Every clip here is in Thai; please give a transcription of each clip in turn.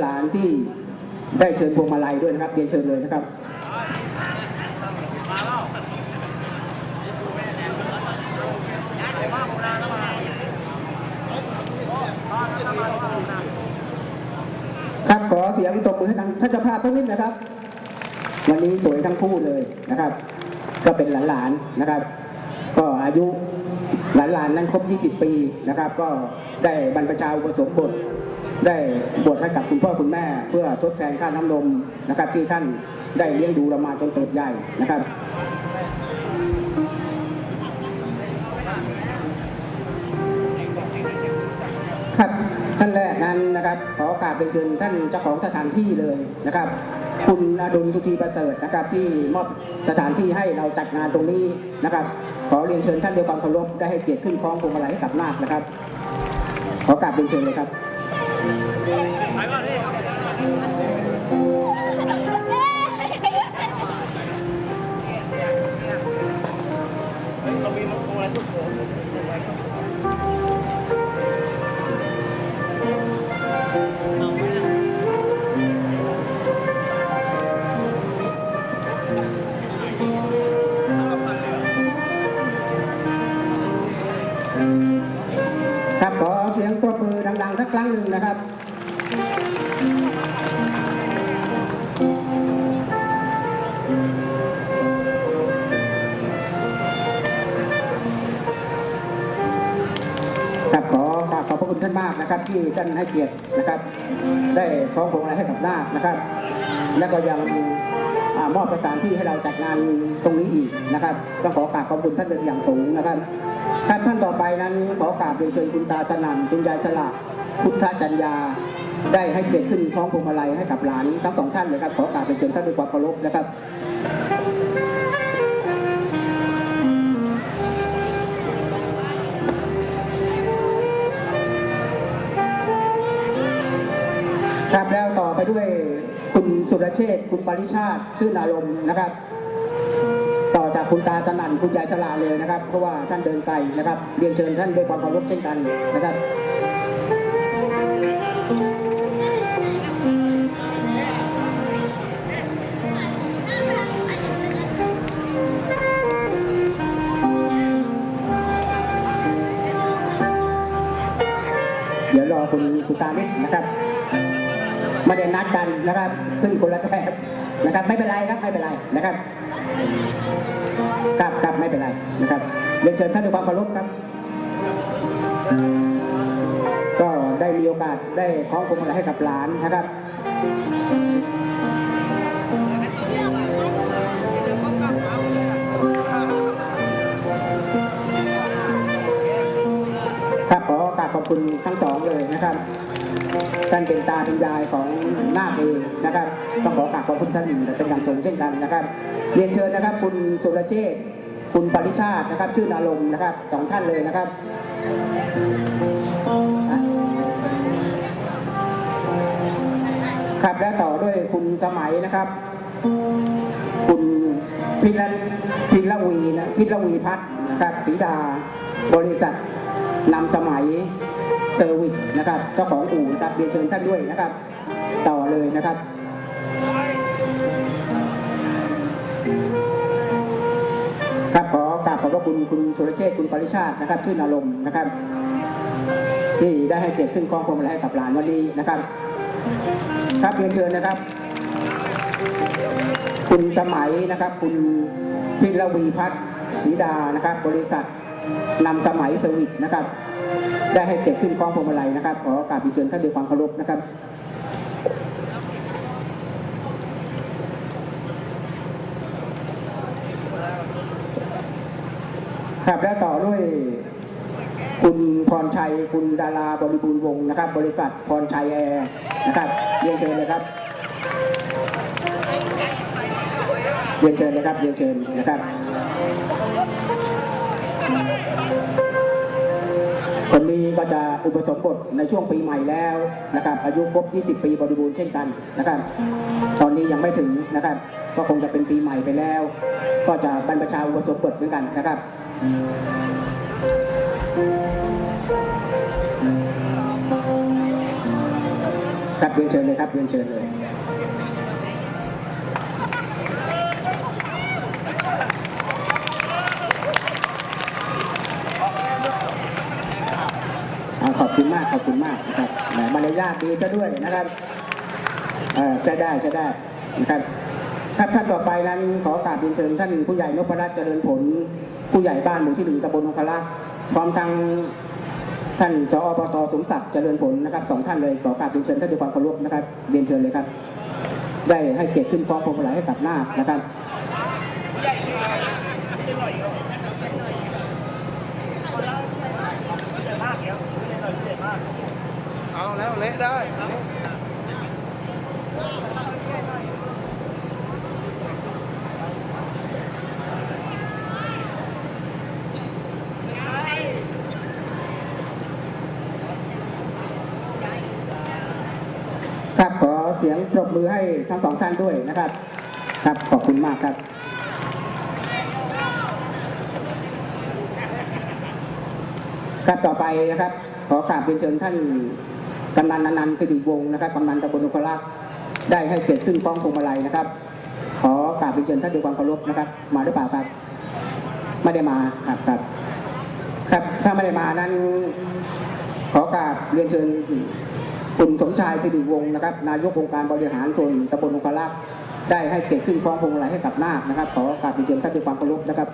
หลานๆที่ได้เชิญพวงมาลัยด้วยนะครับเรียนเชิญเลยนะครับครับขอเสียงตบมือให้ทางท่านเจ้าภาพทั้งนิดนะครับ วันนี้สวยทั้งคู่เลยนะครับ ก็เป็นหลานๆนะครับ ก็อายุหลานๆนั้นครบ 20 ปีนะครับ ก็ได้บรรพชาอุปสมบท ได้บวชให้กับคุณพ่อคุณแม่ เพื่อทดแทนค่าน้ำนมนะครับ ที่ท่านได้เลี้ยงดูเรามาจนเติบใหญ่นะครับครับท่านแรกนั้นนะครับ ขอโอกราบเป็นเชิญท่านเจ้าของสถานที่เลยนะครับ คุณอดุลทุทีประเสริฐนะครับ ที่มอบสถานที่ให้เราจัดงานตรงนี้นะครับ ขอเรียนเชิญท่านด้วยความเคารพได้ให้เกียรติขึ้นคล้องพวงมาลัยให้กับนาคนะครับ ขอโอกราบเป็นเชิญเลยครับ ครั้งหนึ่งนะครับครับขอกราบขอบพระคุณท่านมากนะครับ ที่ท่านให้เกียรตินะครับ ได้คล้องพวงมาลัยให้กับนาคนะครับ และก็ยังอมอบสถานที่ให้เราจัดงานตรงนี้อีกนะครับต้องขอกราบขอบคุณท่านเป็นอย่างสูงนะครับครับท่านต่อไปนั้นขอกราบเรียนเชิญคุณตาสนั่นคุณยายฉลาด พุทธจัญญาได้ให้เกียรติขึ้นคล้องพวงมาลัยให้กับหลานทั้งสองท่านเลยครับ ขอกราบเรียนเชิญท่านด้วยความเคารพนะครับครับแล้วต่อไปด้วยคุณสุรเชษคุณปริชาติชื่อนารมนะครับ ต่อจากคุณตาสนั่นคุณยายสลาเลยนะครับ เพราะว่าท่านเดินไกลนะครับ เรียนเชิญท่านด้วยความเคารพเช่นกันนะครับ คุณตานิดนะครับไม่ได้นัดกันนะครับ ขึ้นคนละแถบนะครับ ไม่เป็นไรครับไม่เป็นไรนะครับครับครับไม่เป็นไรนะครับเรียนเชิญท่านด้วยความเคารพครับ ก็ได้มีโอกาสได้คล้องพวงมาลัยให้กับหลานนะครับ นะครับ ท่านเป็นตาเป็นยายของนาคเองนะครับต้องขอกราบขอบคุณท่านเป็นอย่างสูงเช่นกันนะครับ เรียนเชิญนะครับ คุณสุรเชษคุณปริชาตินะครับ ชื่อนารมณ์นะครับสองท่านเลยนะครับครับและต่อด้วยคุณสมัยนะครับ คุณพิรพิรวีนะพิรวีพัฒน์นะครับศรีดา บริษัทนำสมัย เซอร์วิสนะครับเจ้าของอู่นะครับเรียนเชิญท่านด้วยนะครับ ต่อเลยนะครับครับขอกราบขอบพระคุณคุณสุรเชษฐ์คุณปริชาตินะครับ ชื่อนารมณ์นะครับ ที่ได้ให้เกียรติขึ้นคล้องพวงมาลัยให้กับหลานวันนี้นะครับ ครับเรียนเชิญนะครับ คุณสมัยนะครับ คุณพิรวีพัฒน์ศรีดานะครับ บริษัทนำสมัยเซอร์วิสนะครับ ได้ให้เกียรติขึ้นคล้องพวงมาลัยนะครับ ขอกราบเรียนเชิญท่านด้วยความเคารพนะครับครับและต่อด้วยคุณพรชัย คุณดาราบริบูรณ์วงนะครับ บริษัทพรชัยแอร์นะครับเรียนเชิญเลยครับเรียนเชิญเลยครับเรียนเชิญนะครับ คนนี้ก็จะอุปสมบทในช่วงปีใหม่แล้วนะครับ อายุครบ 20 ปีบริบูรณ์เช่นกันนะครับ ตอนนี้ยังไม่ถึงนะครับ ก็คงจะเป็นปีใหม่ไปแล้ว ก็จะบรรพชาอุปสมบทเหมือนกันนะครับครับเรียนเชิญเลยครับเรียนเชิญเลย อ่า ขอบคุณมากนะครับมารยาทดีซะด้วยนะครับใช้ได้ใช้ได้นะครับครับท่านต่อไปนั้นขอกราบเรียนเชิญท่านผู้ใหญ่นพรัตน์เจริญผล ผู้ใหญ่บ้านหมู่ที่หนึ่งตำบลองคลักษ์พร้อมทั้งท่านสอบตสมศักดิ์เจริญผลนะครับสองท่านเลยขอกราบเรียนเชิญท่านด้วยความเคารพนะครับเรียนเชิญเลยครับ ได้ให้เกียรติขึ้นคล้องพวงมาลัยให้กับนาคนะครับ เอา แล้วเละได้ครับขอเสียงปรบมือให้ทั้งสองท่านด้วยนะครับ ครับขอบคุณมากครับครับต่อไปนะครับ ขอกราบเรียนเชิญท่าน กำนันอนันต์สิริวงศ์นะครับกำนันตำบลนุคลักษ์ได้ให้เกียรติขึ้นกล้องพวงมาลัยนะครับ ขอกราบเรียนเชิญท่านด้วยความเคารพนะครับ มาหรือเปล่าครับไม่ได้มาครับครับ ครับถ้าไม่ได้มานั้น ขอกราบเรียนเชิญคุณสมชายสิริวงศ์นะครับนายกองค์การบริหารส่วนตำบลองคลักษ์ได้ให้เกียรติขึ้นคล้องพวงมาลัยให้กับนาคนะครับ ขอกราบเรียนเชิญท่านด้วยความเคารพนะครับ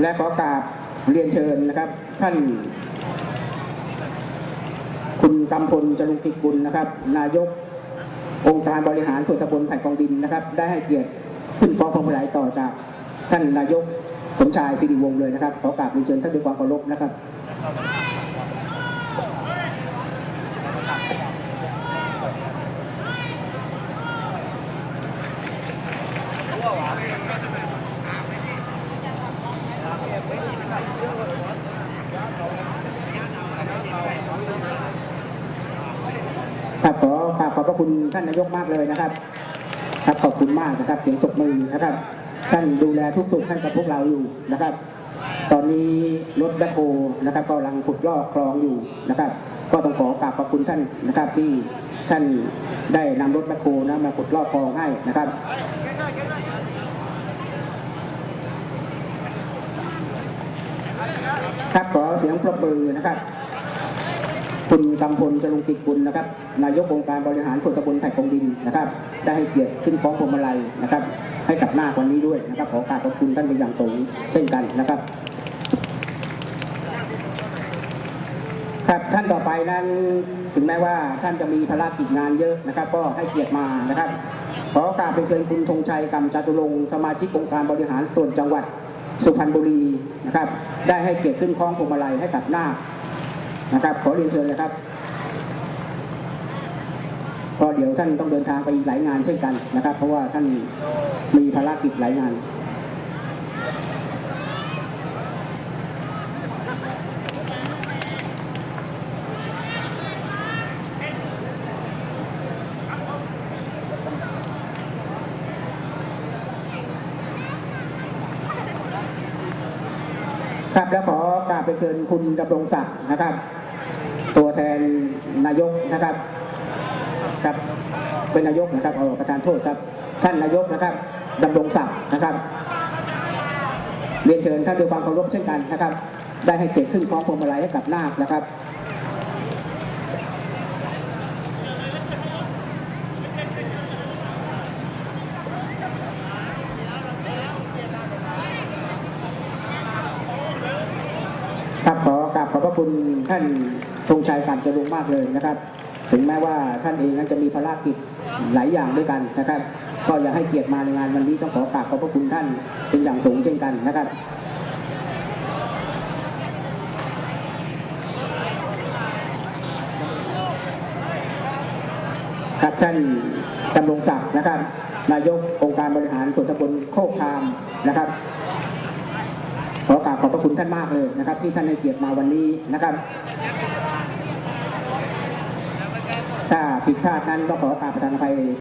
และขอกราบเรียนเชิญนะครับ ท่าน คุณกำพลจรุงกิจกุลนะครับ นายกองค์การบริหารส่วนตำบลไผ่กองดินนะครับ ได้ให้เกียรติขึ้นฟ้องพวงมาลัยต่อจากท่านนายกสมชายสิริวงศ์เลยนะครับ ขอกราบเรียนเชิญท่านด้วยความเคารพนะครับขอก ราบขอบพระคุณท่านนายกมากเลยนะครับ ครับขอบคุณมากนะครับเสียงตบมือนะครับ ท่านดูแลทุกสุขให้กับพวกเราอยู่นะครับ ตอนนี้รถแบคโฮนะครับกำลังขุดลอกคลองอยู่นะครับ ก็ต้องขอกราบขอบคุณท่านนะครับที่ท่านได้นำรถแบคโฮนะมาขุดลอกคลองให้นะครับครับขอเสียงปรบมือนะครับ คุณกำพลจรุงกิจกุลนะครับ นายกองค์การบริหารส่วนตำบลไผ่กองดินนะครับ ได้ให้เกียรติขึ้นคล้องพวงมาลัยนะครับ ให้กับหน้าวันนี้ด้วยนะครับ ขอกราบขอบคุณท่านเป็นอย่างสูงเช่นกันนะครับ ครับท่านต่อไปนั้นถึงแม้ว่าท่านจะมีภารกิจงานเยอะนะครับ ก็ให้เกียรติมานะครับ ขอกราบเรียนเชิญคุณธงชัยกำจตุรงสมาชิกองค์การบริหารส่วนจังหวัดสุพรรณบุรีนะครับ ได้ให้เกียรติขึ้นคล้องพวงมาลัยให้กับหน้านะครับ ขอเรียนเชิญเลยครับ เพราะเดี๋ยวท่านต้องเดินทางไปอีกหลายงานเช่นกันนะครับ เพราะว่าท่านมีภารกิจหลายงานครับแล้วขอกราบไปเชิญคุณดำรงศักดิ์นะครับ ตัวแทนนายกนะครับ ครับ เป็นนายกนะครับเอาประธานโทษครับ ท่านนายกนะครับดำรงศักดิ์นะครับ เรียนเชิญท่านด้วยความเคารพเช่นกันนะครับ ได้ให้เกียรติขึ้นคล้องพวงมาลัยให้กับนาคนะครับครับขอกราบขอบพระคุณท่านธงชัยการจรุงมากเลยนะครับ ถึงแม้ว่าท่านเองนั้นจะมีภารกิจหลายอย่างด้วยกันนะครับ ก็อยากให้เกียรติมาในงานวันนี้ต้องขอกราบขอบพระคุณท่านเป็นอย่างสูงเช่นกันนะครับครับท่านดำรงศักดิ์นะครับ นายกองค์การบริหารส่วนตำบลโคกคามนะครับ ขอกราบขอบพระคุณท่านมากเลยนะครับ ที่ท่านให้เกียรติมาวันนี้นะครับ ถ้าผิดพลาดนั้นก็ขอกราบประธานอภัย